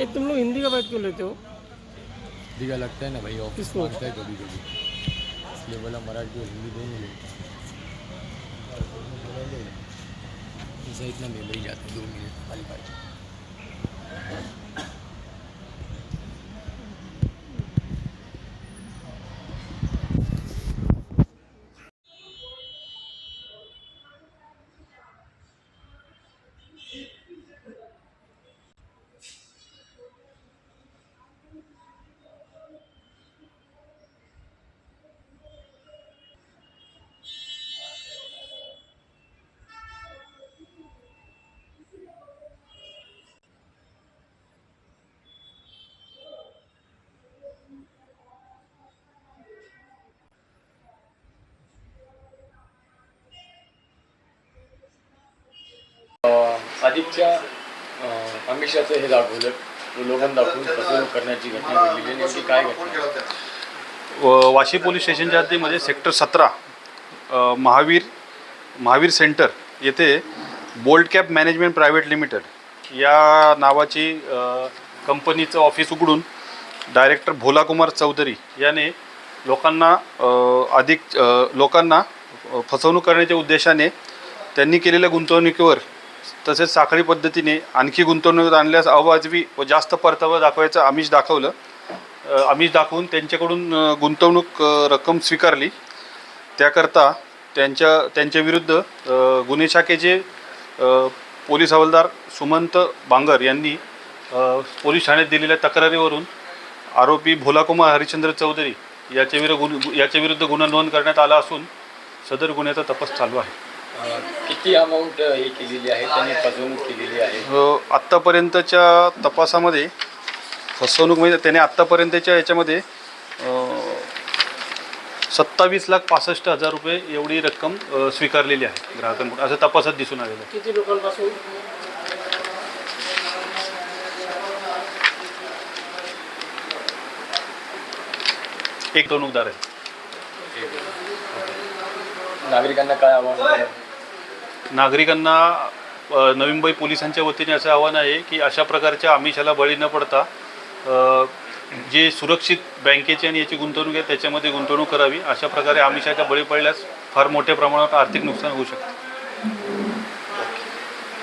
ए तुम लोग हिंदी का बात क्यों लेते हो? दिखा लगता है ना भाई ऑफ़िस में माँगता है कभी कभी। इसलिए बोला मराठी और हिंदी दोनों लेते इतना मेमोरी ही जाते दो मिनट खाली पाहिजे आदित्यच्या आमिषाचं हे दाखवलं. लोकांना दाखवून फसवणूक करण्याची घटना घडलेली नेमकी काय घटना? वाशी पोलीस स्टेशनच्या हद्दीमध्ये सेक्टर सतरा महावीर महावीर सेंटर येथे bold cap management private limited या नावाची कंपनीचं ऑफिस उघडून डायरेक्टर भोलाकुमार चौधरी याने लोकांना अधिक लोकांना फसवणूक करण्याच्या उद्देशाने त्यांनी केलेल्या गुंतवणुकीवर तसेच साखळी पद्धतीने आणखी गुंतवणूक आणल्यास अवाजवी व जास्त परतावा दाखवायचं आमिष दाखवलं. आमिष दाखवून त्यांच्याकडून गुंतवणूक रक्कम स्वीकारली. त्याकरता त्यांच्या त्यांच्याविरुद्ध गुन्हे शाखेचे पोलीस हवालदार सुमंत बांगर यांनी पोलीस ठाण्यात दिलेल्या तक्रारीवरून आरोपी भोलाकुमार हरिश्चंद्र चौधरी याच्याविरुद्ध गुन याच्याविरुद्ध गुन्हा नोंद करण्यात आला असून सदर गुन्ह्याचा तपास चालू आहे. किती अमाऊंट हे केलेली आहे त्यांनी फसवणूक केलेली आहे? अ, आत्तापर्यंतच्या तपासामध्ये फसवणूक म्हणजे त्याने आत्तापर्यंतच्या याच्यामध्ये सत्तावीस लाख पासष्ट हजार रुपये एवढी रक्कम अ, स्वीकारलेली आहे ग्राहकांकडून. असं तपासात दिसून आलेलं आहे. किती लोकांपासून? एक गुंतवणूकदार आहे नागरिकांना काय आव्हान? आहे? नागरिकांना नवी मुंबई पोलिसांच्या वतीने असं आव्हान आहे की अशा प्रकारच्या आमिषाला बळी न पडता जे सुरक्षित बँकेची आणि याची गुंतवणूक आहे त्याच्यामध्ये गुंतवणूक करावी. अशा प्रकारे आमिषाच्या बळी पडल्यास फार मोठ्या प्रमाणात आर्थिक नुकसान होऊ शकते.